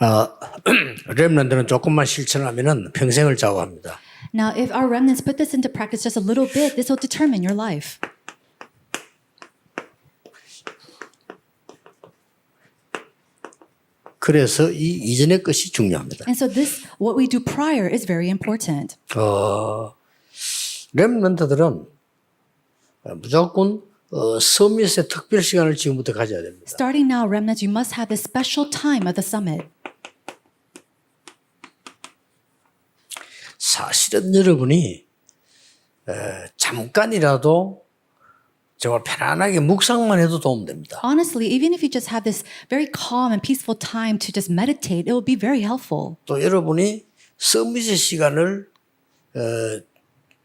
어, 렘런드는 조금만 실천하면은 평생을 좌우합니다. Now, if our remnants put this into practice just a little bit, this will determine your life. 그래서 이 이전의 것이 중요합니다. And so this, what we do prior is very important. 어, 렘런트들은 무조건 어, 서밋의 특별 시간을 지금부터 가져야 됩니다. Starting now, remnants, you must have this special time of the summit. 사실은 여러분이 에, 잠깐이라도 정말 편안하게 묵상만 해도 도움됩니다. Honestly, even if you just have this very calm and peaceful time to just meditate, it will be very helpful. 또 여러분이 서밋의 시간을 어,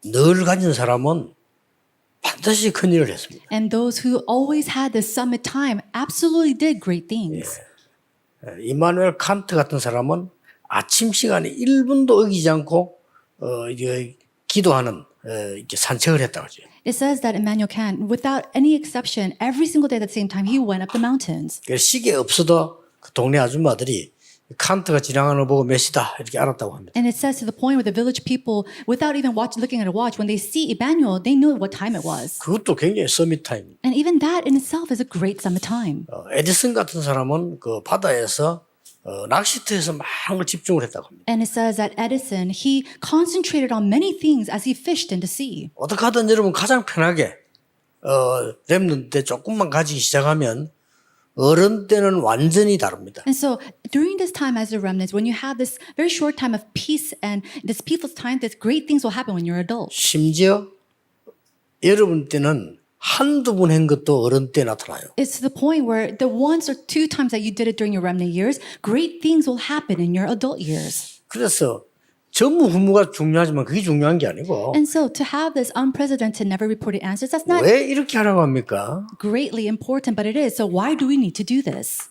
늘 가진 사람은 반드시 큰 일을 했습니다. And those who always had this summit time absolutely did great things. 에, 이마누엘 칸트 같은 사람은 아침 시간에 1분도 어기지 않고 어, 이게 기도하는 어, 이렇게 산책을 했다고 하죠. It says that Immanuel Kant, without any exception, every single day at the same time, he went up the mountains. 그 시계 없어도 그 동네 아줌마들이 칸트가 지나가는 거 보고 몇 시다 이렇게 알았다고 합니다. And it says to the point where the village people, without even watch, looking at a watch, when they see Emmanuel, they knew what time it was. 그것도 굉장히 서밋 타임. And even that in itself is a great summit time. 어, 에디슨 같은 사람은 그 바다에서 어, 낚시터에서 많은 걸 집중을 했다고 합니다. And it says that Edison, he concentrated on many things as he fished in the sea. 어떻게 하든 여러분 가장 편하게 어, 랩는 때 조금만 가지기 시작하면 어른 때는 완전히 다릅니다. And so during this time as a remnant, when you have this very short time of peace and this peaceful time, this great things will happen when you're adult. 심지어 여러분 때는 한두 번 한 것도 어른 때 나타나요. It's to the point where the once or two times that you did it during your remnant years, great things will happen in your adult years. 그래서 전무후무가 중요하지만 그게 중요한 게 아니고 And so to have this unprecedented, never reported answers, that's not 왜 이렇게 하라고 합니까? greatly important, but it is. So why do we need to do this?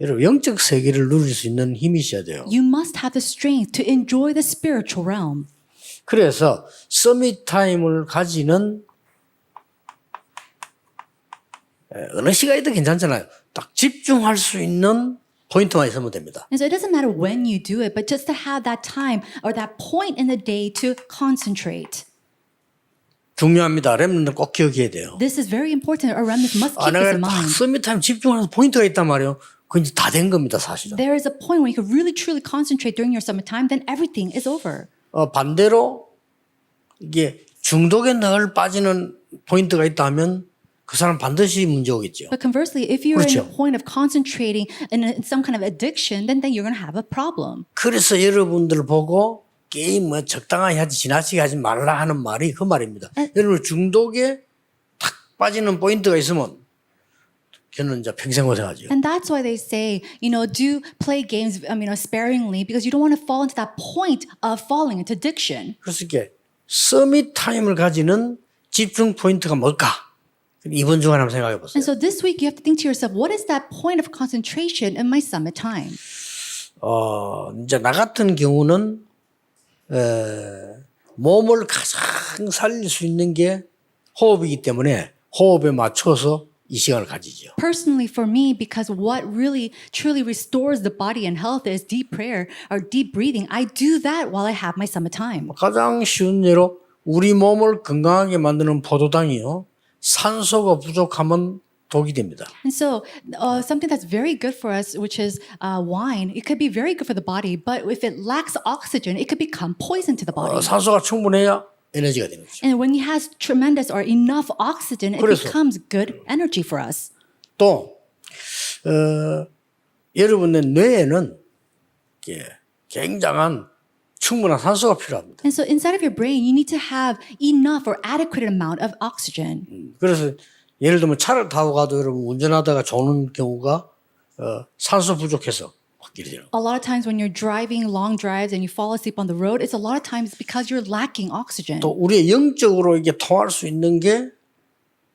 여러분 영적 세계를 누릴 수 있는 힘이 있어야 돼요. You must have the strength to enjoy the spiritual realm. 그래서 서밋 타임을 가지는 에, 어느 시간이든 괜찮잖아요. 딱 집중할 수 있는 포인트만 있으면 됩니다. And so it doesn't matter when you do it, but just to have that time or that point in the day to concentrate. 중요합니다. 렘넌트 꼭 기억해야 돼요. This is very important. Our remnants must 아, keep this 내가 in 딱 mind. 서밋 타임 집중하는 포인트가 있단 말이에요. 그건 이제 다 된 겁니다, 사실은. There is a point where you can really truly concentrate during your summit time, then everything is over. 어, 반대로 이게 중독에 늘 빠지는 포인트가 있다면 그 사람 반드시 문제 오겠죠. But conversely, if you're in 그렇죠. a point of concentrating in a- some kind of addiction, then, then you're going to have a problem. 그래서 여러분들 보고 게임 뭐 적당히 하지 지나치게 하지 말라 하는 말이 그 말입니다. 여러분 중독에 탁 빠지는 포인트가 있으면 저는 이제 평생 고생하죠. And that's why they say, you know, do play games, I mean, uh, sparingly, because you don't want to fall into that point of falling into addiction. 그래서 이게 서밋 타임을 가지는 집중 포인트가 뭘까? 이번 주간 한번 생각해 보세요. And so this week, you have to think to yourself, what is that point of concentration in my summit time? 어, 이제 나 같은 경우는 에, 몸을 가장 살릴 수 있는 게 호흡이기 때문에 호흡에 맞춰서 이 시간을 가지죠. Personally, for me, because what really truly restores the body and health is deep prayer or deep breathing. I do that while I have my summit time. 가장 쉬운 예로 우리 몸을 건강하게 만드는 포도당이요. 산소가 부족하면 독이 됩니다. And so, uh, something that's very good for us, which is uh, wine, it could be very good for the body, but if it lacks oxygen, it could become poison to the body. 어, 산소가 충분해야 에너지가 되는 거죠. And when it has tremendous or enough oxygen, it 그래서- becomes good energy for us. 또 어, 여러분의 뇌에는 이게 굉장한 충분한 산소가 필요합니다. And so, inside of your brain, you need to have enough or adequate amount of oxygen. 그래서 예를 들면 차를 타고 가도 여러분 운전하다가 조는 경우가 어, 산소 부족해서 확 이러죠. A lot of times when you're driving long drives and you fall asleep on the road, it's a lot of times because you're lacking oxygen. 또 우리의 영적으로 이게 통할 수 있는 게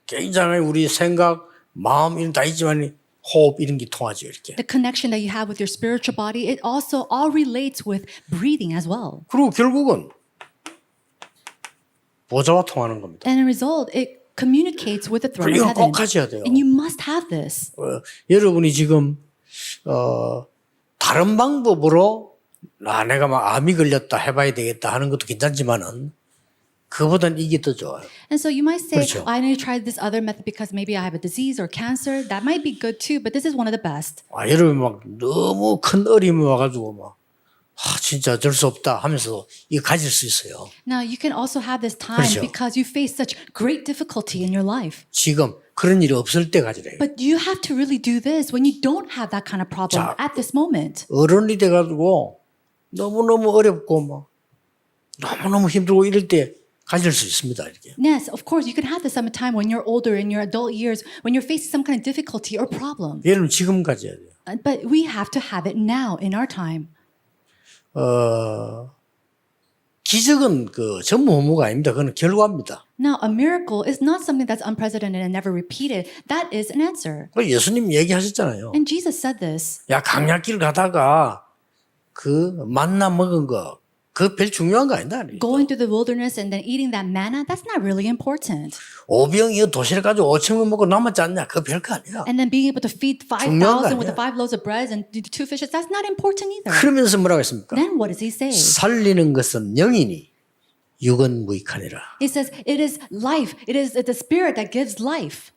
굉장히 우리 생각, 마음 이런 다 있지만 호흡 이런 게 통하죠 이렇게. The connection that you have with your spiritual body, it also all relates with breathing as well. 그리고 결국은 보좌와 통하는 겁니다. And a result, it communicates with the throne of 이건 heaven. 꼭 가져야 돼요. And you must have this. 어, 여러분이 지금 어 다른 방법으로 아 내가 막 암이 걸렸다 해봐야 되겠다 하는 것도 괜찮지만은 그보단 이게 더 좋아요. And so you might say, 그렇죠. I need to try this other method because maybe I have a disease or cancer. That might be good too, but this is one of the best. 아, 여러분 막 너무 큰 어려움이 와가지고 막 아, 진짜 어쩔 수 없다 하면서 이거 가질 수 있어요. Now, you can also have this time 그렇죠. because you face such great difficulty in your life. 지금 그런 일이 없을 때 가지래요. But you have to really do this when you don't have that kind of problem 자. at this moment. 어른이 돼가지고 너무너무 어렵고 막 너무너무 힘들고 이럴 때 가질 수 있습니다. 이렇게. Yes, of course, you can have this some time when you're older in your adult years, when you're facing some kind of difficulty or problem. 얘는 지금 가져야 돼요. Uh, But we have to have it now in our time. 어, 기적은 그 전무후무가 아닙니다. 그건 결과입니다. Now, a miracle is not something that's unprecedented and never repeated. That is an answer. 그 예수님 얘기하셨잖아요. And Jesus said this. 야 강약길 가다가 그 만나 먹은 거 그별 중요한 거 아니다. Going through the wilderness and then eating that manna, that's not really important. 오병이 도시락 가지고 5천 원 먹고 남았지 않냐? 그거 별거 아니야. And then being able to feed 중요한 거5,000 with the five loaves of bread and the two fishes, that's not important either. 그러면서 뭐라고 했습니까? Then what does he say? 살리는 것은 영이니 육은 무익하니라. He says, it is life. It is the spirit that gives life.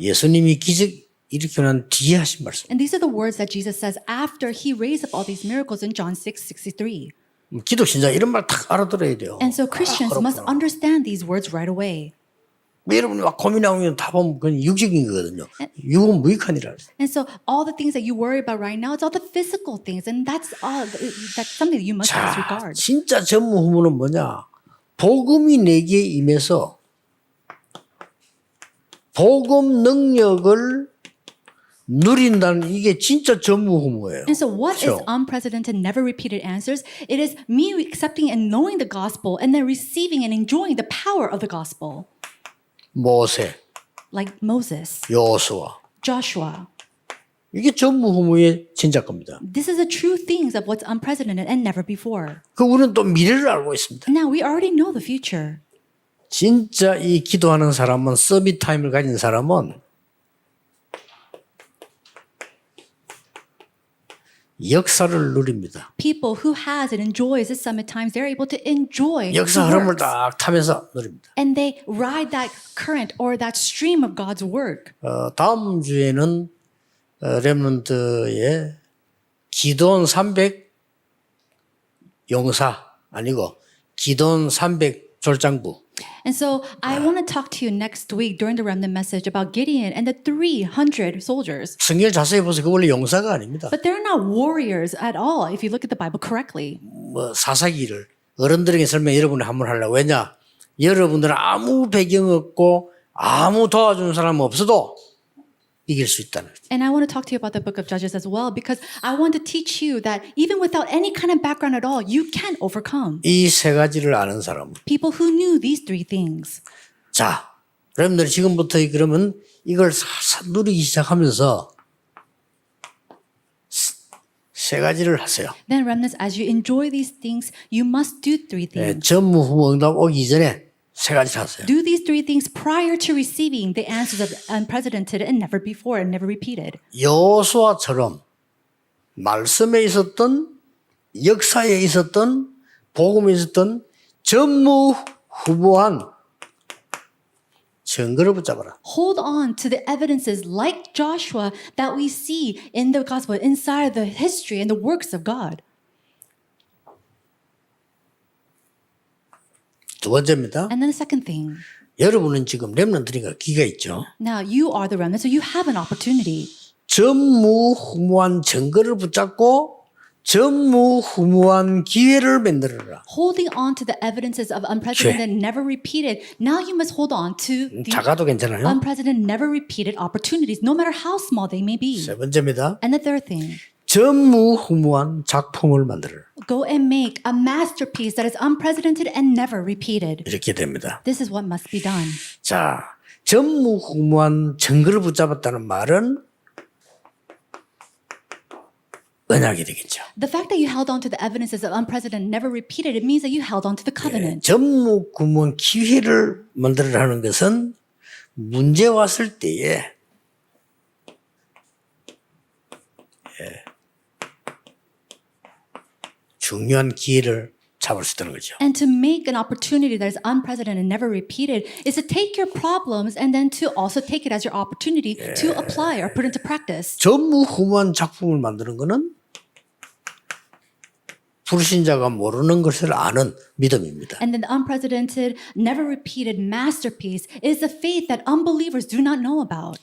예수님이 기적 일으켜 난 뒤에 하신 말씀. And these are the words that Jesus says after he raised up all these miracles in John 6 63. 기독 신자 이런 말 딱 알아들어야 돼요. And so Christians must understand these words right away. 뭐 여러분이 막 고민하면 다 보면 그건 육적인 거거든요. 육은 무익하니라. And so all the things that you worry about right now, it's all the physical things. And that's all that's something that you must 자, disregard. 진짜 전무 후무는 뭐냐? 복음이 내게 임해서 복음 능력을 누린다는 이게 진짜 전무후무예요. And so, what is 그렇죠? unprecedented, never repeated answers? It is me accepting and knowing the gospel and then receiving and enjoying the power of the gospel, 모세, like Moses, 요수아. Joshua. 이게 전무후무의 진짜 겁니다. This is the true things of what's unprecedented and never before. 그 우리는 또 미래를 알고 있습니다. Now, we already know the future. 진짜 이 기도하는 사람은 서밋 타임을 가진 사람은 역사를 누립니다. People who has and enjoys the summit times, they're able to enjoy 역사 the 흐름을 works. 딱 타면서 누립니다. and they ride that current or that stream of God's work. 어, 다음 주에는 어, 렘넌트의 기도원 300 용사 아니고 기도원 300 졸장부 And so I want to talk to you next week during the remnant message about Gideon and the 300 soldiers. 성경을 자세히 보세요. 그 원래 용사가 아닙니다. But they're not warriors at all if you look at the Bible correctly. 뭐 사사기를 어른들에게 설명 여러분이 한번 하려고 왜냐 여러분들은 아무 배경 없고 아무 도와주는 사람 없어도 이길 수 있다는 거죠. And I want to talk to you about the book of Judges as well because I want to teach you that even without any kind of background at all, you can overcome. 이 세 가지를 아는 사람 People who knew these three things. 자 여러분들 지금부터 그러면 이걸 살살 누리기 시작하면서 세 가지를 하세요 Then, remnants, as you enjoy these things, you must do three 예, things. 전무후무응답 오기 전에 세 가지 하세요 Do these three things prior to receiving the answers of unprecedented and never before and never repeated. 여호수아처럼 말씀에 있었던 역사에 있었던 복음에 있었던 전무후무한 증거를 붙잡아라. Hold on to the evidences like Joshua that we see in the gospel, inside the history and the works of God. 두 번째입니다. And then the second thing. 여러분은 지금 렘넌트니까 기가 있죠. Now, you are the remnant, so you have an opportunity. 전무후무한 증거를 붙잡고 전무후무한 기회를 만들어라. Holding on to the evidences of unprecedented, never repeated. Now you must hold on to the 작아도 괜찮아요. unprecedented, never repeated opportunities, no matter how small they may be. 세 번째입니다. And the third thing, 전무후무한 작품을 만들어라. go and make a masterpiece that is unprecedented and never repeated. 이렇게 됩니다. This is what must be done. 자, 전무후무한 증거를 붙잡았다는 말은 언약이 되겠죠. The fact that you held on to the evidences of unprecedented, never repeated, it means that you held on to the covenant. 전무후무한 기회를 만들어라는 것은 문제 왔을 때에 중요한 기회를 잡을 수 있다는 거죠. And to make an opportunity that is unprecedented and never repeated is to take your problems and then to also take it as your opportunity to apply or put into practice. 전무후무한 작품을 만드는 거는 불신자가 모르는 것을 아는 믿음입니다. And then the unprecedented, never repeated masterpiece is a faith that unbelievers do not know about.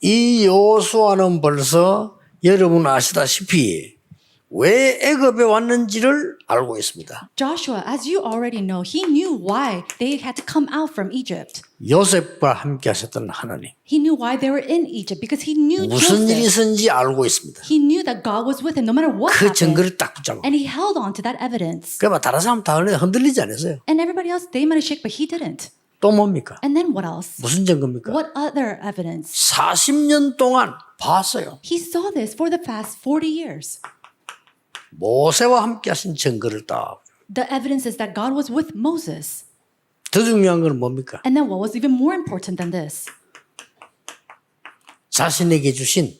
이 여호수아는 벌써 여러분 아시다시피 왜 애굽에 왔는지를 알고 있습니다. Joshua, as you already know, he knew why they had to come out from Egypt. 요셉과 함께 하셨던 하나님. He knew why they were in Egypt because he knew 무슨 일이 Joseph. 있었는지 알고 있습니다. He knew that God was with him no matter what 그 happened. 증거를 딱 붙잡아. And he held on to that evidence. 그러면 다른 사람 다 흔들리지 않았어요. And everybody else, they might have shaken, but he didn't. 또 뭡니까? And then what else? 무슨 증거입니까? What other evidence? 40년 동안 봤어요. He saw this for the past 40 years. 모세와 함께 하신 증거를 딱. The evidence is that God was with Moses. 더 중요한 건 뭡니까? And then what was even more important than this? 자신에게 주신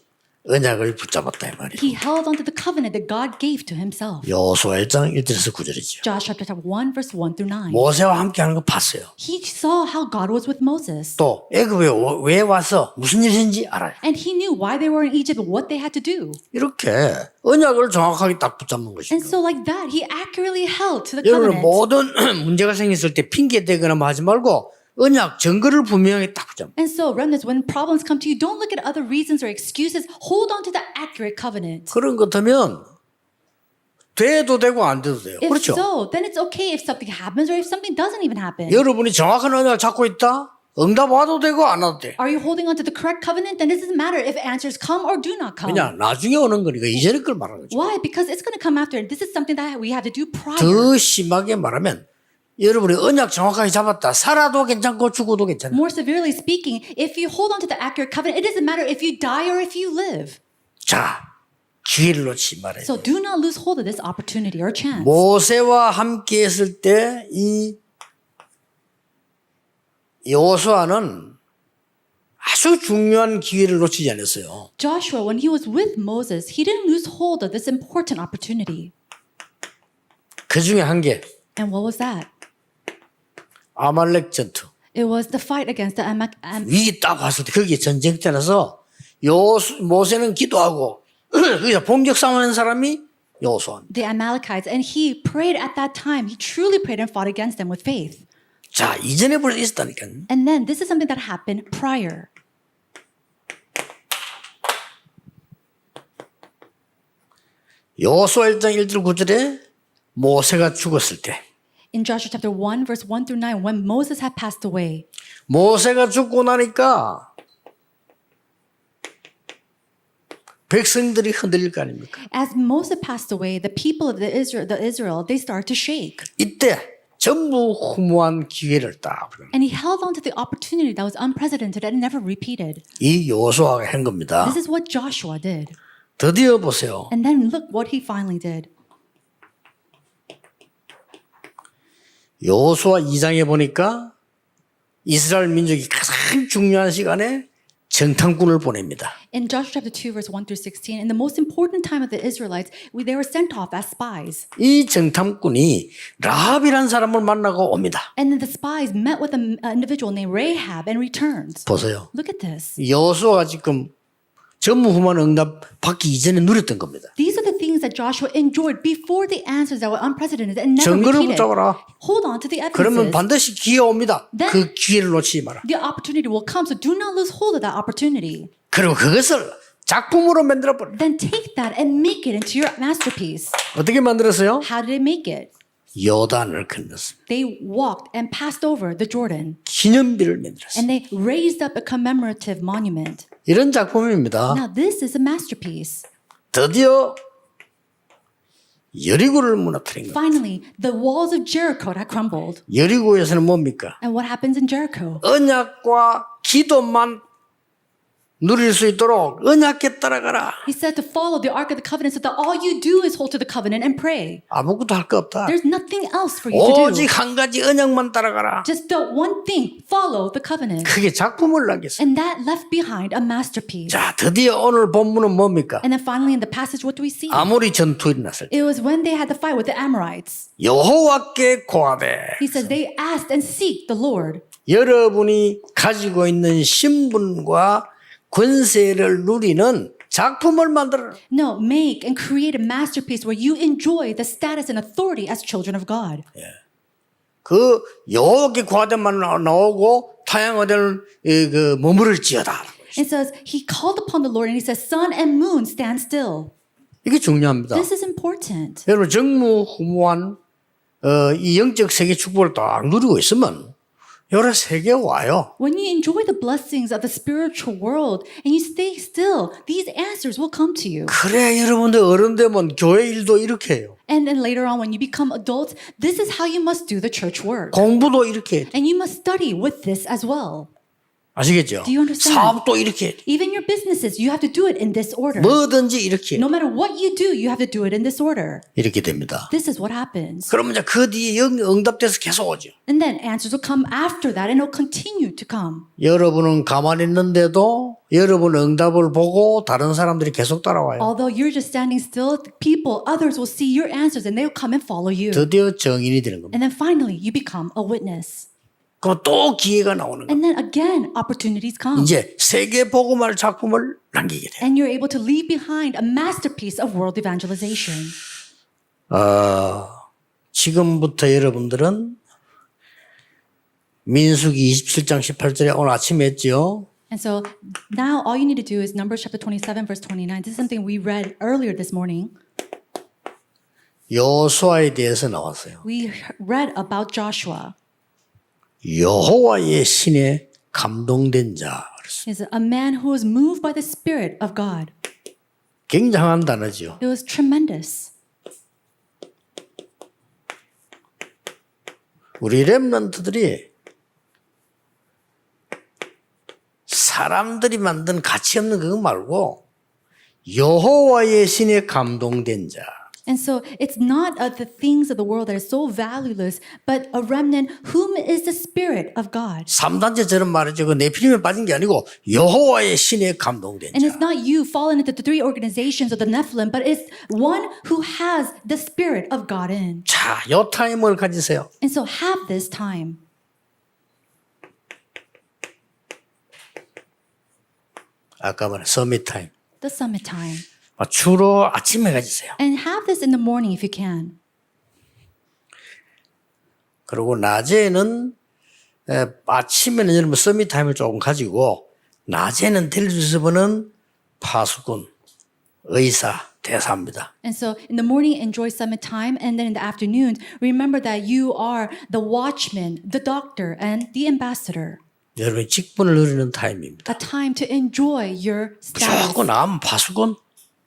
언약을 붙잡았다 이 말이에요. He held on to the covenant that God gave to himself. 여호수아 1장 1절에서 9절이죠. Joshua chapter 1 verse 1 through 9. 모세와 함께 하는 거 봤어요. He saw how God was with Moses. 또 애굽에 오- 왜 와서 무슨 일인지 알아요. And he knew why they were in Egypt and what they had to do. 이렇게 언약을 정확하게 딱 붙잡는 것이죠. And so like that, he accurately held to the 여러분 covenant. 모든 문제가 생겼을 때 핑계 대거나 뭐 하지 말고 언약 증거를 분명히 딱 붙잡는. And so, remnants, when problems come to you, don't look at other reasons or excuses. Hold on to the accurate covenant. 그런 것 같으면 돼도 되고 안 돼도 돼요. If 그렇죠? so, then it's okay if something happens or if something doesn't even happen. 여러분이 정확한 언약을 잡고 있다? 응답 와도 되고 안 와도 돼. Are you holding on to the correct covenant? Then it doesn't matter if answers come or do not come. 그냥 나중에 오는 거니까 이전의 걸 말하는 거죠. Why? Because it's going to come after. This is something that we have to do prior. 더 심하게 말하면 여러분이 언약 정확하게 잡았다. 살아도 괜찮고 죽어도 괜찮아. More severely speaking, if you hold on to the accurate covenant, it doesn't matter if you die or if you live. 자, 기회를 놓지 말아요. So do not lose hold of this opportunity or chance. 모세와 함께 했을 때 이 여호수아는 아주 중요한 기회를 놓치지 않았어요. Joshua, when he was with Moses, he didn't lose hold of this important opportunity. 그 중에 한게 And what was that? 아말렉 전투. It was the fight against the Amak. Am- 위기 딱 왔을 때 거기에 전쟁터라서 여호수 모세는 기도하고 거기서 본격 싸우는 사람이 여호수아. the Amalekites, and he prayed at that time. He truly prayed and fought against them with faith. 자 이전에 벌써 있었다니까. And then this is something that happened prior. 여호수아 1장 1절 9절에 모세가 죽었을 때 In Joshua chapter 1, verse 1 through 9, when Moses had passed away, 모세가 죽고 나니까 백성들이 흔들릴 거 아닙니까? as Moses passed away, the people of the Israel, the Israel, they start to shake. 이때 전부 후무한 기회를 딱 And he held on to the opportunity that was unprecedented and never repeated. 이 여호수아가 한 겁니다. This is what Joshua did. 드디어 보세요. And then look what he finally did. 여호수아 2장에 보니까 이스라엘 민족이 가장 중요한 시간에 정탐꾼을 보냅니다. In Joshua chapter 2, verse 1 through 16, in the most important time of the Israelites, they were sent off as spies. 이 정탐꾼이 라합이라는 사람을 만나고 옵니다. And then the spies met with an individual named Rahab and returned. 보세요. Look at this. 여호수아가 지금 전무후무한 응답 받기 이전에 누렸던 겁니다. These are the that Joshua enjoyed before the answers that were unprecedented and never 증거를 repeated. 붙잡아라. Hold on to the 그러면 evidences. 반드시 기회 옵니다. 네. 그 기회를 놓치지 마라. The opportunity will come, so do not lose hold of that opportunity. 그리고 그것을 작품으로 만들어 버려. Then take that and make it into your masterpiece. 어떻게 만들었어요? How did they make it? 요단을 건넜습니다. They walked and passed over the Jordan, 기념비를 만들었어요. and they raised up a commemorative monument. 이런 작품입니다. Now, this is a masterpiece. 드디어 여리고를 무너뜨린 거예요. Finally, the walls of Jericho had crumbled. 여리고에서는 뭡니까? And what happens in Jericho? 언약과 기도만 누릴 수 있도록 언약께 따라가라. He said to follow the Ark of the Covenant so that all you do is hold to the covenant and pray. 아무것도 할 거 없다. There's nothing else for you to do. 오직 한 가지 언약만 따라가라. Just the one thing, follow the covenant. 그게 작품을 남겼어. And that left behind a masterpiece. 자, 드디어 오늘 본문은 뭡니까? And then finally in the passage, what do we see? 아무리 전투 일어났을 때 It was when they had the fight with the Amorites. 여호와께 고하되 He says they asked and seek the Lord. 여러분이 가지고 있는 신분과 권세를 누리는 작품을 만들어라. No, make and create a masterpiece where you enjoy the status and authority as children of God. 그 여호와께 고하되만 나오고 타양 어디를 그 머무를지어다. It says he called upon the Lord and he says, Sun and moon stand still. 이게 중요합니다. This is important. 여러분 정무후무한 어, 이 영적 세계 축복을 딱 누리고 있으면 여러 세계 와요. When you enjoy the blessings of the spiritual world and you stay still, these answers will come to you. 그래 여러분들 어른 되면 교회 일도 이렇게 해요. And then later on, when you become adults, this is how you must do the church work. 공부도 이렇게 해야 돼. And you must study with this as well. 아시겠죠? Do you understand? 사업도 이렇게. Even your businesses, you have to do it in this order. 뭐든지 이렇게 No matter what you do, you have to do it in this order. 이렇게 됩니다. This is what happens. 그러면 이제 그 뒤에 영- 응답돼서 계속 오죠. And then answers will come after that and it'll continue to come. 여러분은 가만히 있는데도 여러분 응답을 보고 다른 사람들이 계속 따라와요. Although you're just standing still, people, others will see your answers and they'll come and follow you. 드디어 정인이 되는 겁니다. And then finally, you become a witness. 그럼 또 기회가 나오는 거예요. And then again, opportunities come. 이제 세계 복음할 작품을 남기게 돼요. And you're able to leave behind a masterpiece of world evangelization. 어, 지금부터 여러분들은 민수기 27장 18절에 오늘 아침에 했죠. And so now all you need to do is Numbers chapter 27, verse 29. This is something we read earlier this morning. 여호수아에 대해서 나왔어요. We read about Joshua. 여호와의 신에 감동된 자. Is a man who was moved by the Spirit of God. 굉장한 단어죠. It was tremendous. 우리 랩런트들이 사람들이 만든 가치 없는 그거 말고 여호와의 신에 감동된 자. And so it's not of the things of the world that are so valueless, but a remnant whom is the Spirit of God. 3단체처럼 말이죠. 그 내피림에 빠진 게 아니고 여호와의 신에 감동된 And 자. it's not you falling into the three organizations of the Nephilim, but it's one who has the Spirit of God in. 자, 요 타임을 가지세요. And so have this time. 아까 말한 서밋 타임. the summit time. 아, 주로 아침에 가지세요. And have this in the morning if you can. 그리고 낮에는 에, 아침에는 여러분 서밋 타임을 조금 가지고 낮에는 텔레비전에서 보는 파수꾼, 의사, 대사입니다. And so in the morning, enjoy summit time. And then in the afternoon, remember that you are the watchman, the doctor, and the ambassador. 여러분의 직분을 누리는 타임입니다. A time to enjoy your status. 무조건 나면 파수꾼,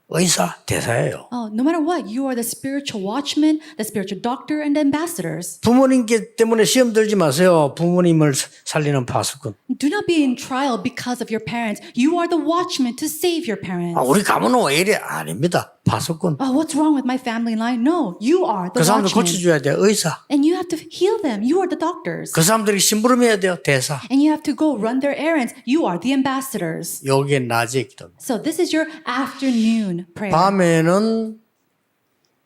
의사, 대사예요. Oh, no matter what, you are the spiritual watchman, the spiritual doctor, and the ambassadors. 부모님께 때문에 시험 들지 마세요. 부모님을 사- 살리는 파수꾼. Do not be in trial because of your parents. You are the watchman to save your parents. 아, 우리 가문은 왜 이래? 아닙니다. 파수꾼. Oh, what's wrong with my family line? No, you are 그 the 사람들 watchman. 고쳐줘야 돼요. 의사. And you have to heal them. You are the doctors. 그 사람들이 심부름해야 돼요. 대사. And you have to go run their errands. You are the ambassadors. 요게 낮에 기도입니다. So this is your afternoon prayer. 밤에는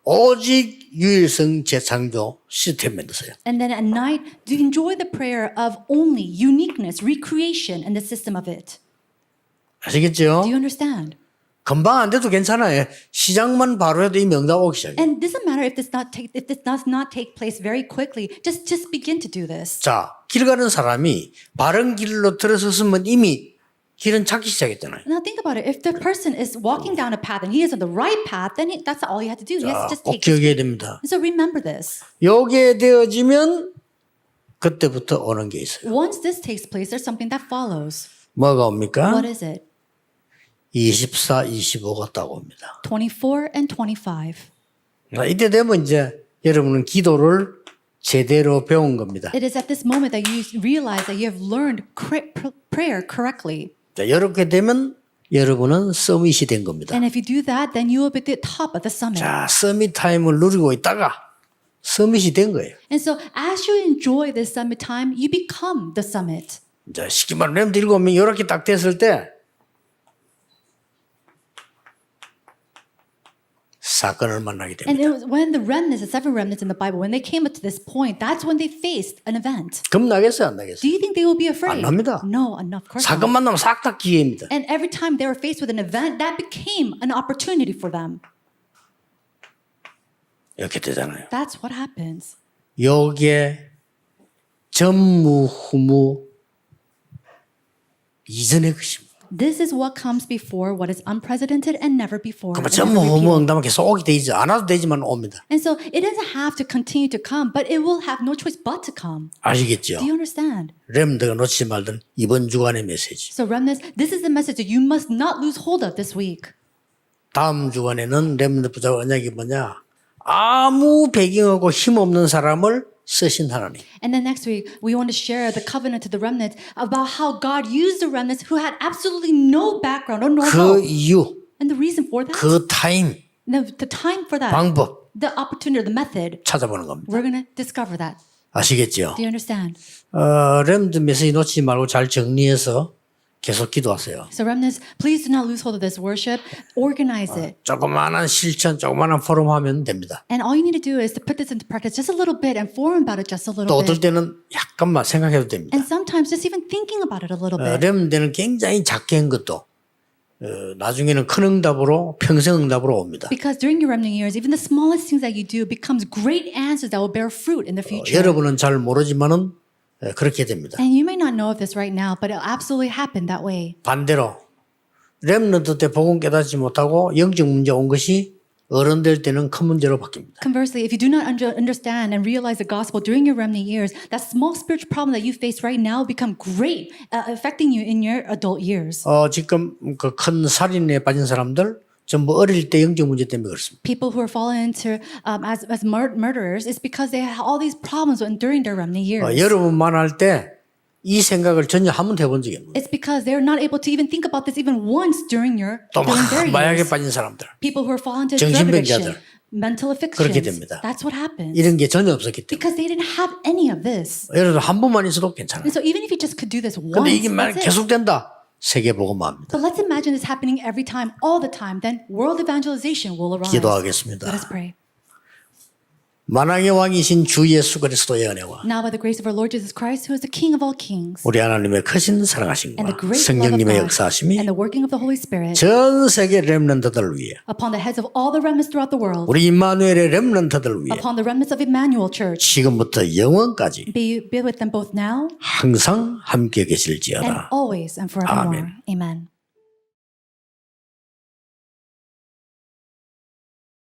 오직 유일성 재창조 시스템 만드세요. And then at night, do enjoy the prayer of only uniqueness, recreation, and the system of it. 아시겠죠? Do you understand? 금방 안 돼도 괜찮아요. 시작만 바로 해도 이 명답 오기 시작해요. And doesn't matter if this not take if this does not take place very quickly. Just just begin to do this. 자, 길 가는 사람이 바른 길로 들어섰으면 이미 길은 찾기 시작했잖아요. Now think about it. If the person is walking down a path and he is on the right path, then he, that's all he has to do. He has 자, to just 꼭 take. His, 기억해야 됩니다. so remember this. 요게 되어지면 그때부터 오는 게 있어요. Once this takes place, there's something that follows. 뭐가 옵니까? What is it? 24, 25가 딱 옵니다. 24 and 25. 자, 이때 되면 이제 여러분은 기도를 제대로 배운 겁니다. It is at this moment that you realize that you have learned prayer correctly. 자, 이렇게 되면 여러분은 서밋이 된 겁니다. And if you do that, then you will be at the top of the summit. 자, 서밋 타임을 누리고 있다가 서밋이 된 거예요. And so as you enjoy this summit time, you become the summit. 자, 쉽게 말하면 렘드 일곱 명 이렇게 딱 됐을 때 사건을 만나게 됩니다. And it was when the remnants, the seven remnants in the Bible, when they came up to this point, that's when they faced an event. 겁나겠어요, 안 Do 나겠어요? you think they will be afraid? 안 납니다. No, and of course 사건 not. 만나면 싹 다 기회입니다. And every time they were faced with an event, that became an opportunity for them. 이렇게 되잖아요. That's what happens. 요게 전무후무 이전의 것입니다. This is what comes before what is unprecedented and never before. 그러면 and never 전무후무 repeated. 응답은 계속 오게 되지 안 와도 되지만 옵니다. And so it doesn't have to continue to come, but it will have no choice but to come. 아시겠죠? Do you understand? 렘드가 놓치지 말던 이번 주간의 메시지. So, remnants, this is the message that you must not lose hold of this week. 다음 주간에는 렘드 부자 언약이 뭐냐? 아무 배경하고 힘없는 사람을 쓰신 하나님. And then next week, we want to share the covenant to the remnants about how God used the remnants who had absolutely no background or no 그 hope. 이유, And the reason for that, 그 타임, the, the time for that, 방법 the opportunity, the method, 찾아보는 겁니다. we're going to discover that. 아시겠죠? Do you understand? 어, 렘드 메시지 놓치지 말고 잘 정리해서 계속 기도하세요. So, remnants, please do not lose hold of this worship. Organize it. 조그마한 실천, 조그마한 포럼 하면 됩니다. And all you need to do is to put this into practice just a little bit and form about it just a little 또 어떨 bit. 때는 약간만 생각해도 됩니다. And sometimes just even thinking about it a little 어, bit. 렘드는 굉장히 작게 한 것도 어, 나중에는 큰 응답으로 평생 응답으로 옵니다. Because during your remnant years, even the smallest things that you do becomes great answers that will bear fruit in the future. 여러분은 잘 모르지만은 어, 그렇게 됩니다. And you may not know of this right now, but it'll absolutely happen that way. 반대로 렘넌트 때 복음 깨닫지 못하고 영적 문제 온 것이 어른 될 때는 큰 문제로 바뀝니다. Conversely, if you do not under- understand and realize the gospel during your remnant years, that small spiritual problem that you face right now become great, uh, affecting you in your adult years. 어, 지금 그 큰 살인에 빠진 사람들 전부 어릴 때 영적 문제 때문에 그렇습니다. People who are fallen into um, as as mur- murderers is because they have all these problems when- during their remnant years. 어, 여러분만 할때이 생각을 전혀 한 번도 해본 적이 없는. It's because they're not able to even think about this even once during your 또 during their 막 마약에 years. 빠진 사람들 People who are fallen into drug 정신병자들. addiction, mental 그렇게 afflictions. 됩니다. That's what happens. 이런 게 전혀 없었기 때문에 Because they didn't have any of this. 여러분 한 번만 있어도 괜찮아요. And so even if you just could do this 근데 once, 이게 만약 that's it. 계속된다 세계 복음화입니다. But let's imagine this happening every time, all the time. Then world evangelization will arise. 기도하겠습니다. Let us pray. 만왕의 왕이신 주 예수 그리스도의 은혜와 Now, by the grace of our Lord Jesus Christ, who is the King of all kings, 우리 하나님의 크신 사랑하심과 great love of 성령님의 God, 역사하심이 and the working of the Holy Spirit 전 세계 렘넌트들 위해 upon the heads of all the remnants throughout the world, 우리 임마누엘의 렘넌트들 위해 upon the remnants of Emmanuel Church, 지금부터 영원까지 be, be with them both now 항상 함께 and 계실지어다. always and forevermore. Amen. Amen.